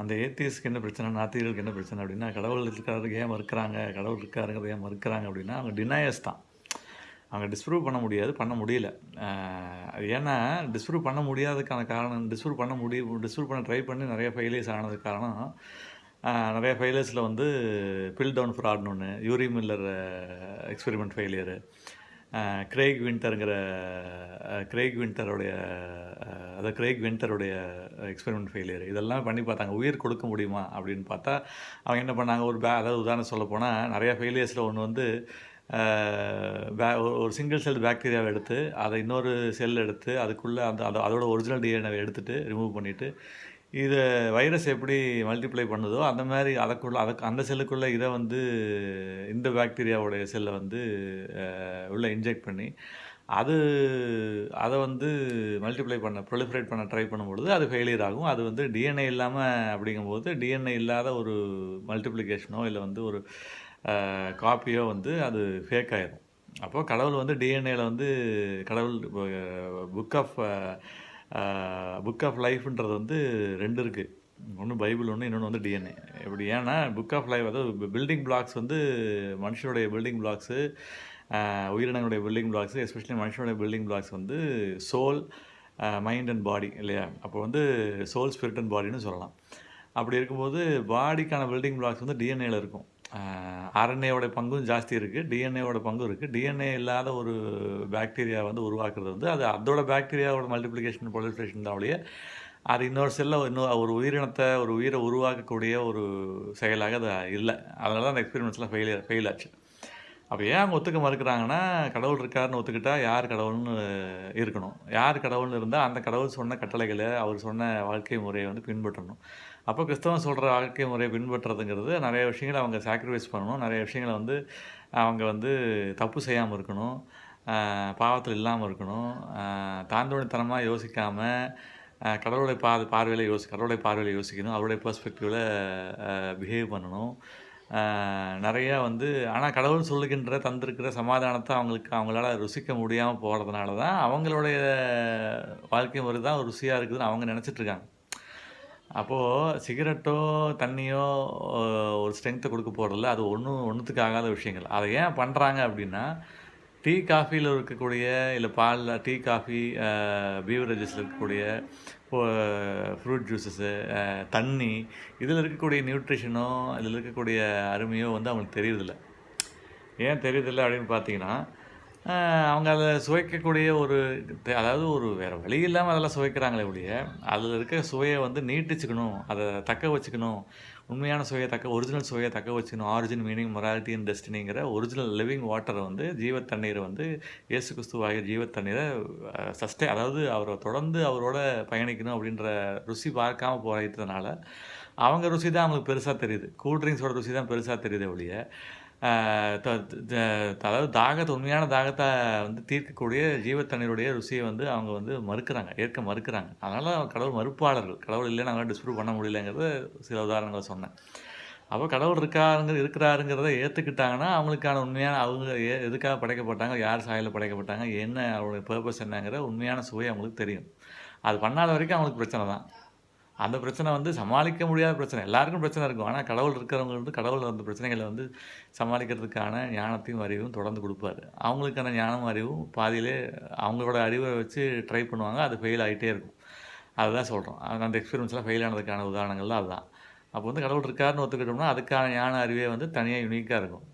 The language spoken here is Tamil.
அந்த ஏத்தியஸ்க்கு என்ன பிரச்சனை நாத்திகளுக்கு என்ன பிரச்சனை அப்படின்னா கடவுள் இருக்காருக்கு ஏன் மறுக்கிறாங்க கடவுள் இருக்காருங்கிறது ஏன் மறுக்கிறாங்க அப்படின்னா அவங்க டினாயர்ஸ் தான். அவங்க டிஸ்ப்ரூவ் பண்ண முடியாது பண்ண முடியல. அது ஏன்னா டிஸ்ப்ரூவ் பண்ண முடியாததுக்கான காரணம் டிஸ்ப்ரூவ் பண்ண முடியும் டிஸ்ப்ரூவ் பண்ண ட்ரை பண்ணி நிறைய ஃபெயிலியர்ஸ் ஆனதுக்கு காரணம் நிறைய ஃபெயிலியர்ஸில் வந்து பில் டவுன் ஃப்ராட்னு ஒன்று Urey Miller experiment failure Craig வின்டருங்கிற Craig வின்டருடைய அதாவது கிரேக் வின்டருடைய எக்ஸ்பெரிமெண்ட் ஃபெயிலியர் இதெல்லாம் பண்ணி பார்த்தாங்க. உயிர் கொடுக்க முடியுமா அப்படின்னு பார்த்தா அவங்க என்ன பண்ணாங்க? ஒரு பே அதாவது உதாரணம் சொல்ல போனால் நிறையா ஃபெயிலியர்ஸில் ஒன்று வந்து பே- ஒரு- சிங்கிள் செல் பாக்டீரியாவை எடுத்து அதை இன்னொரு செல் எடுத்து அதுக்குள்ளே அந்த அதோட ஒரிஜினல் டிஎன்ஏவை எடுத்துகிட்டு ரிமூவ் பண்ணிவிட்டு இது வைரஸ் எப்படி மல்டிப்ளை பண்ணுதோ அந்த மாதிரி அதுக்குள்ளே அதுக்கு அந்த செல்லுக்குள்ளே இதை வந்து இந்த பாக்டீரியாவுடைய செல்லை வந்து உள்ளே இன்ஜெக்ட் பண்ணி அது அதை வந்து மல்டிப்ளை பண்ண ப்ரொலிஃபரேட் பண்ண ட்ரை பண்ணும்பொழுது அது ஃபெயிலியர் ஆகும். அது வந்து டிஎன்ஏ இல்லாமல் அப்படிங்கும்போது டிஎன்ஏ இல்லாத ஒரு மல்டிப்ளிகேஷனோ இல்லை வந்து ஒரு காப்பியோ வந்து அது ஃபேக் ஆயிடும் அப்போது கடவுள் வந்து டிஎன்ஏல வந்து கடவுள் புக் ஆஃப் புக் ஆஃப் லைஃப்ன்றது வந்து ரெண்டு இருக்குது ஒன்று பைபிள் ஒன்று இன்னொன்று வந்து டிஎன்ஏ இப்படி ஏன்னா புக் ஆஃப் லைஃப் அதாவது பில்டிங் பிளாக்ஸ் வந்து மனுஷனுடைய பில்டிங் பிளாக்ஸு உயிரினங்களுடைய பில்டிங் பிளாக்ஸு எஸ்பெஷலி மனுஷனுடைய பில்டிங் பிளாக்ஸ் வந்து சோல் மைண்ட் அண்ட் பாடி இல்லையா? அப்போ வந்து சோல் ஸ்பிரிட் அண்ட் பாடின்னு சொல்லலாம். அப்படி இருக்கும்போது பாடிக்கான பில்டிங் பிளாக்ஸ் வந்து டிஎன்ஏல இருக்கும். ஆர்என்ஏவோட பங்கும் ஜாஸ்தி இருக்குது டிஎன்ஏவோட பங்கும் இருக்குது டிஎன்ஏ இல்லாத ஒரு பாக்டீரியா வந்து உருவாக்குறது வந்து அது அதோட பாக்டீரியாவோட மல்டிப்ளிகேஷன் பொலிஃபிகேஷன் தான் ஒழிய அது இன்னொரு செல்ல இன்னும் ஒரு உயிரினத்தை ஒரு உயிரை உருவாக்கக்கூடிய ஒரு செயலாக அது இல்லை. அதனால தான் அந்த எக்ஸ்பெரிமெண்ட்ஸ்லாம் ஃபெயிலியர் ஃபெயில் ஆச்சு. அப்போ ஏன் அவங்க ஒத்துக்க மறுக்கிறாங்கன்னா கடவுள் இருக்காருன்னு ஒத்துக்கிட்டா யார் கடவுள்னு இருக்கணும். யார் கடவுள்னு இருந்தால் அந்த கடவுள் சொன்ன கட்டளைகளை அவர் சொன்ன வாழ்க்கை முறையை வந்து பின்பற்றணும். அப்போ கிறிஸ்தவன் சொல்கிற வாழ்க்கை முறையை பின்பற்றுறதுங்கிறது நிறைய விஷயங்களை அவங்க சாக்ரிஃபைஸ் பண்ணணும். நிறைய விஷயங்களை வந்து அவங்க வந்து தப்பு செய்யாமல் இருக்கணும். பாவத்தில் இல்லாமல் இருக்கணும். தாந்தோணித்தனமாக யோசிக்காமல் கடவுளுடைய பா பார்வையில் யோசி கடவுளுடைய பார்வையில் யோசிக்கணும். அவருடைய பர்ஸ்பெக்டிவில் பிஹேவ் பண்ணணும். நிறையா வந்து ஆனால் கடவுள் சொல்லுகின்ற தந்திருக்கிற சமாதானத்தை அவங்களுக்கு அவங்களால ருசிக்க முடியாமல் போகிறதுனால தான் அவங்களுடைய வாழ்க்கை முறை தான் ருசியாக இருக்குதுன்னு அவங்க நினச்சிட்டு இருக்காங்க. அப்போது சிகரெட்டோ தண்ணியோ ஒரு ஸ்ட்ரென்த்தை கொடுக்க போகிறதில்ல அது ஒன்றும் ஒன்றுத்துக்கு ஆகாத விஷயங்கள். அதை ஏன் பண்ணுறாங்க அப்படின்னா டீ காஃபியில் இருக்கக்கூடிய இல்லை பாலில் டீ காஃபி பீவரேஜஸில் இருக்கக்கூடிய ஃப்ரூட் ஜூஸஸ்ஸு தண்ணி இதில் இருக்கக்கூடிய நியூட்ரிஷனோ இதில் இருக்கக்கூடிய அருமையோ வந்து அவங்களுக்கு தெரியறதில்ல. ஏன் தெரியுதில்லை அப்படின்னு பார்த்தீங்கன்னா அவங்க அதில் சுவைக்கக்கூடிய ஒரு அதாவது ஒரு வேறு வழி இல்லாமல் அதெல்லாம் சுவைக்கிறாங்களே ஒழிய அதில் இருக்க சுவையை வந்து நீட்டிச்சுக்கணும் அதை தக்க வச்சுக்கணும் உண்மையான சுவையை தக்க ஒரிஜினல் சுவையை தக்க வச்சுக்கணும். ஆரிஜின் மீனிங் மொராலிட்டி அண்ட் டெஸ்டினிங்கிற ஒரிஜினல் லிவிங் வாட்டரை வந்து ஜீவ தண்ணீரை வந்து இயேசு கிறிஸ்துவாகிய ஜீவ தண்ணீரை சஸ்டே அதாவது அவரை தொடர்ந்து அவரோட பயணிக்கணும் அப்படின்ற ருசி பார்க்காம போகிறதுனால அவங்க ருசி தான் அவங்களுக்கு பெருசாக தெரியுது. கூல்ட்ரிங்க்ஸோட ருசி தான் பெருசாக தெரியுது ஒழிய அதாவது தாகத்தை உண்மையான தாகத்தை வந்து தீர்க்கக்கூடிய ஜீவத்தண்ணீருடைய ருசியை வந்து அவங்க வந்து மறுக்கிறாங்க ஏற்க மறுக்கிறாங்க. அதனால் கடவுள் மறுப்பாளர்கள். கடவுள் இல்லை நாங்கள் டிஸ்ப்ரூவ் பண்ண முடியலங்கிறது சில உதாரணங்களை சொன்னேன். அப்போ கடவுள் இருக்காருங்க இருக்கிறாருங்கிறத ஏற்றுக்கிட்டாங்கன்னா அவங்களுக்கான உண்மையான அவங்க ஏ எதுக்காக படைக்கப்பட்டாங்க யார் சாயலில் படைக்கப்பட்டாங்க என்ன அவங்களுடைய பர்பஸ் என்னங்கிற உண்மையான சுவை அவங்களுக்கு தெரியும். அது பண்ணாத வரைக்கும் அவங்களுக்கு பிரச்சனை தான். அந்த பிரச்சனை வந்து சமாளிக்க முடியாத பிரச்சனை. எல்லாருக்கும் பிரச்சனை இருக்கும். ஆனால் கடவுள் இருக்கிறவங்க வந்து கடவுள் அந்த பிரச்சனைகளை வந்து சமாளிக்கிறதுக்கான ஞானத்தையும் அறிவும் தொடர்ந்து கொடுப்பாரு. அவங்களுக்கான ஞானம் அறிவும் பாதியிலே அவங்களோட அறிவை வச்சு ட்ரை பண்ணுவாங்க. அது ஃபெயில் ஆகிட்டே இருக்கும். அதுதான் சொல்கிறோம் அந்த எக்ஸ்பீரியன்ஸ்லாம் ஃபெயில் ஆனதுக்கான உதாரணங்கள்லாம் அதுதான். அப்போ வந்து கடவுள் இருக்காருன்னு ஒத்துக்கிட்டோம்னா அதுக்கான ஞான அறிவே வந்து தனியாக யூனிக்காக இருக்கும்.